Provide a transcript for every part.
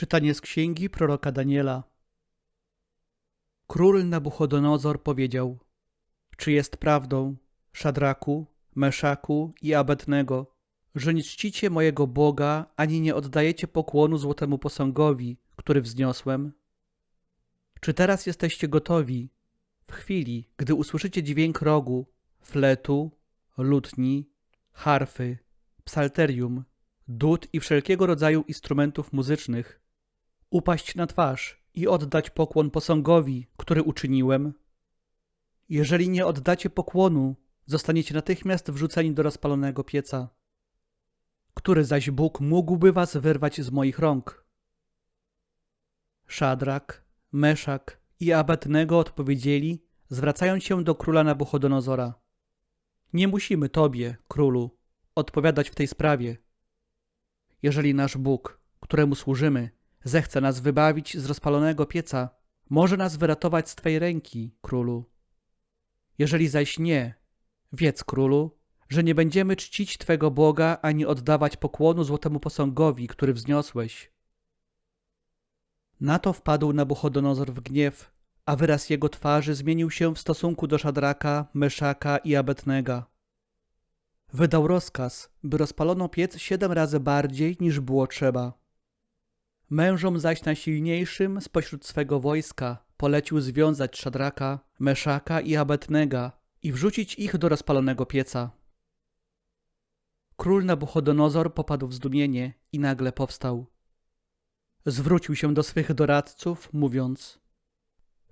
Czytanie z księgi proroka Daniela. Król Nabuchodonozor powiedział: Czy jest prawdą, Szadraku, Meszaku i Abednego, że nie czcicie mojego Boga ani nie oddajecie pokłonu złotemu posągowi, który wzniosłem? Czy teraz jesteście gotowi, w chwili, gdy usłyszycie dźwięk rogu, fletu, lutni, harfy, psalterium, dud i wszelkiego rodzaju instrumentów muzycznych, upaść na twarz i oddać pokłon posągowi, który uczyniłem? Jeżeli nie oddacie pokłonu, zostaniecie natychmiast wrzuceni do rozpalonego pieca. Który zaś Bóg mógłby was wyrwać z moich rąk? Szadrak, Meszak i Abednego odpowiedzieli, zwracając się do króla Nabuchodonozora. Nie musimy tobie, królu, odpowiadać w tej sprawie. Jeżeli nasz Bóg, któremu służymy, zechce nas wybawić z rozpalonego pieca, może nas wyratować z twej ręki, królu. Jeżeli zaś nie, wiedz, królu, że nie będziemy czcić twego Boga ani oddawać pokłonu złotemu posągowi, który wzniosłeś. Na to wpadł Nabuchodonozor w gniew, a wyraz jego twarzy zmienił się w stosunku do Szadraka, Meszaka i Abednego. Wydał rozkaz, by rozpalono piec siedem razy bardziej niż było trzeba. Mężom zaś najsilniejszym spośród swego wojska polecił związać Szadraka, Meszaka i Abednego i wrzucić ich do rozpalonego pieca. Król Nabuchodonozor popadł w zdumienie i nagle powstał. Zwrócił się do swych doradców, mówiąc: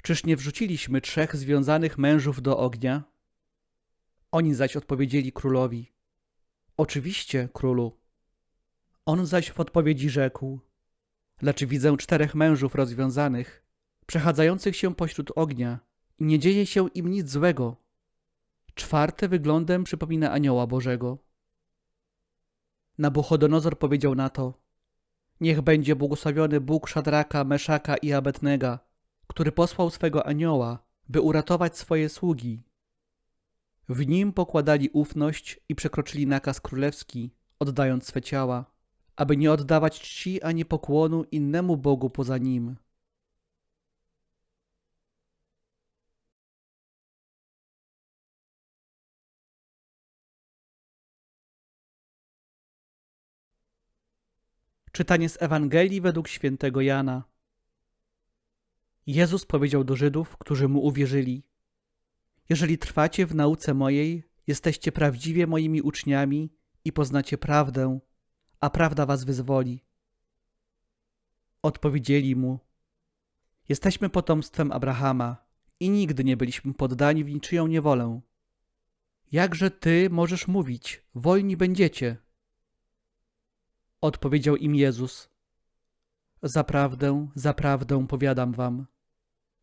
Czyż nie wrzuciliśmy trzech związanych mężów do ognia? Oni zaś odpowiedzieli królowi: Oczywiście, królu. On zaś w odpowiedzi rzekł: Lecz widzę czterech mężów rozwiązanych, przechadzających się pośród ognia, i nie dzieje się im nic złego. Czwarte wyglądem przypomina anioła Bożego. Nabuchodonozor powiedział na to: Niech będzie błogosławiony Bóg Szadraka, Meszaka i Abednego, który posłał swego anioła, by uratować swoje sługi. W nim pokładali ufność i przekroczyli nakaz królewski, oddając swe ciała, aby nie oddawać czci ani pokłonu innemu Bogu poza nim. Czytanie z Ewangelii według świętego Jana. Jezus powiedział do Żydów, którzy mu uwierzyli: Jeżeli trwacie w nauce mojej, jesteście prawdziwie moimi uczniami i poznacie prawdę, a prawda was wyzwoli. Odpowiedzieli mu: Jesteśmy potomstwem Abrahama i nigdy nie byliśmy poddani w niczyją niewolę. Jakże ty możesz mówić: Wolni będziecie? Odpowiedział im Jezus: Zaprawdę, zaprawdę powiadam wam.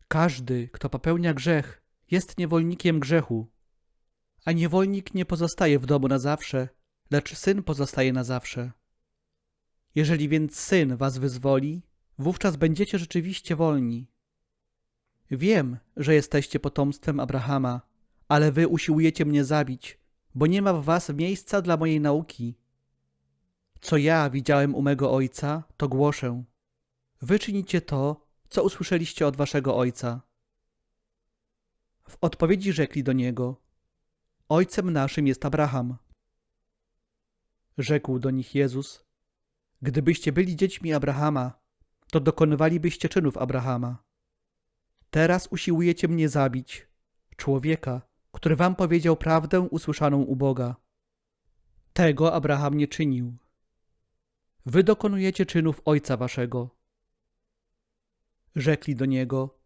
Każdy, kto popełnia grzech, jest niewolnikiem grzechu. A niewolnik nie pozostaje w domu na zawsze, lecz syn pozostaje na zawsze. Jeżeli więc syn was wyzwoli, wówczas będziecie rzeczywiście wolni. Wiem, że jesteście potomstwem Abrahama, ale wy usiłujecie mnie zabić, bo nie ma w was miejsca dla mojej nauki. Co ja widziałem u mego ojca, to głoszę. Wy czynicie to, co usłyszeliście od waszego ojca. W odpowiedzi rzekli do niego: Ojcem naszym jest Abraham. Rzekł do nich Jezus: Gdybyście byli dziećmi Abrahama, to dokonywalibyście czynów Abrahama. Teraz usiłujecie mnie zabić, człowieka, który wam powiedział prawdę usłyszaną u Boga. Tego Abraham nie czynił. Wy dokonujecie czynów ojca waszego. Rzekli do niego: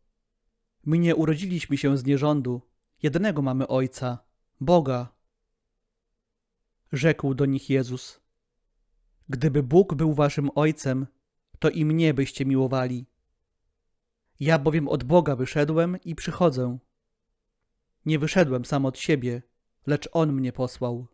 My nie urodziliśmy się z nierządu, jednego mamy ojca, Boga. Rzekł do nich Jezus: Gdyby Bóg był waszym ojcem, to i mnie byście miłowali. Ja bowiem od Boga wyszedłem i przychodzę. Nie wyszedłem sam od siebie, lecz On mnie posłał.